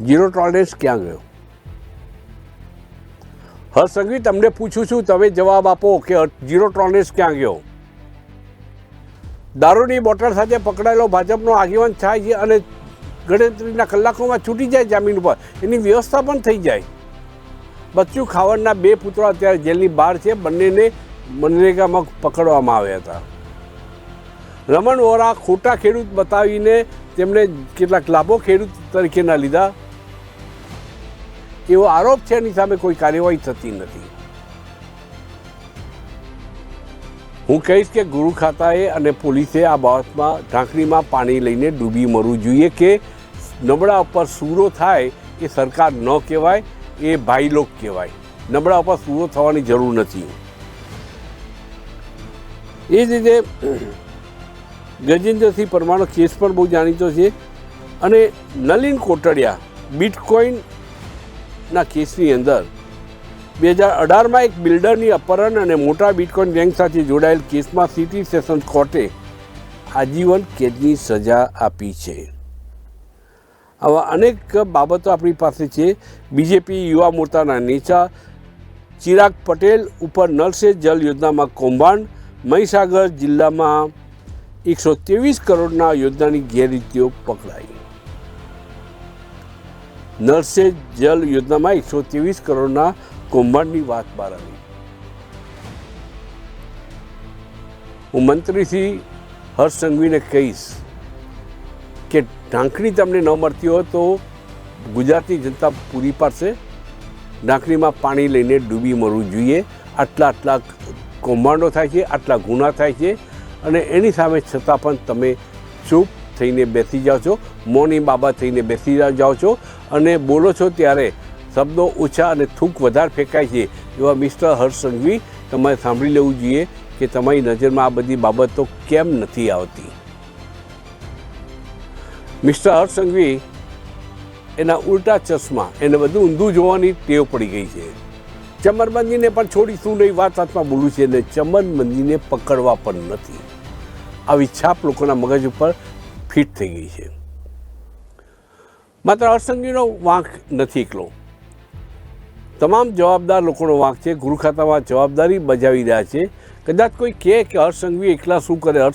Zero tolerance ક્યાં ગયો? હર્ષસંઘવી તમને પૂછું છું, તમે જવાબ આપો કે ઝીરો ટોલરન્સ ક્યાં ગયો? દારૂની બોટલ સાથે પકડાયેલો ભાજપનો આગેવાન થાય છે અને ગણતરીના કલાકોમાં છૂટી જાય જામીન ઉપર. એની વ્યવસ્થા પણ થઈ જાય. બચ્ચું ખાવડના બે પુત્રો અત્યારે જેલની બહાર છે. બંનેને મનરેગામાં પકડવામાં આવ્યા હતા. રમણ વોરા ખોટા ખેડૂત બતાવીને તેમણે કેટલાક લાભો ખેડૂત તરીકેના લીધા, એવો આરોપ છે, એની સામે કોઈ કાર્યવાહી થતી નથી. હું કહીશ કે ગુરુ ખાતાએ અને પોલીસે આ બાબતમાં ઢાંકણીમાં પાણી લઈને ડૂબી મરવું જોઈએ કે નબળા ઉપર સૂરો થાય એ સરકાર ન કહેવાય, એ ભાઈલોક કહેવાય. નબળા ઉપર સૂરો થવાની જરૂર નથી. એ જ રીતે ગજેન્દ્રસિંહ પરમારનો કેસ પણ બહુ જાણીતો છે. અને નલિન કોટડિયા બિટકોઇનના કેસની અંદર બે હજાર અઢારમાં એક બિલ્ડરની અપહરણ અને મોટા બિટકોઇન ગેંગ સાથે જોડાયેલ કેસમાં સિટી સેશન્સ કોર્ટે આજીવન કેદની સજા આપી છે. આવા અનેક બાબતો આપણી પાસે છે. બીજેપી યુવા મોરચાના નેતા ચિરાગ પટેલ ઉપર નળ જલ યોજનામાં કૌભાંડ. મહીસાગર જિલ્લામાં એકસો ત્રેવીસ કરોડના યોજનાની ગેરરીતિઓ પકડાઈ. નળ જલ યોજનામાં એકસો ત્રેવીસ કરોડના કૌભાંડની વાત બહાર આવી. હું મંત્રીથી હર્ષ સંઘવીને કહીશ કે ઢાંકણી તમને ન મળતી હોય તો ગુજરાતની જનતા પૂરી પાડશે. ઢાંકણીમાં પાણી લઈને ડૂબી મરવું જોઈએ. આટલા આટલા કૌભાંડો થાય છે, આટલા ગુના થાય છે. અને એની સામે છતાં પણ તમે ચૂપ થઈને બેસી જાઓ છો, મોની બાબા થઈને બેસી જાઓ છો અને બોલો છો ત્યારે શબ્દો ઓછા અને થૂંક વધારે ફેંકાય છે. એવા મિસ્ટર હર્ષ સંઘવી, તમારે સાંભળી લેવું જોઈએ કે તમારી નજરમાં આ બધી બાબતો કેમ નથી આવતી. મિસ્ટર હર્ષ સંઘવી, એના ઉલટા ચશ્મા, એને બધું ઊંધું જોવાની ટેવ પડી ગઈ છે. ચમરબંધીને પણ છોડીશું નહીં, વાત હાથમાં બોલું છે અને ચમરબંધીને પકડવા પણ નથી. આવી છાપ લોકોના મગજ ઉપર ફિટ થઈ ગઈ છે. માત્ર અસંગીનો વાંક નથી એકલો. તમામ જવાબદાર લોકોનો વાંક છે. ગૃહ ખાતામાં જવાબદારી બજાવી રહ્યા છે. કદાચ કોઈ કહે કે હર્ષ એકલા શું કરે? હર્ષ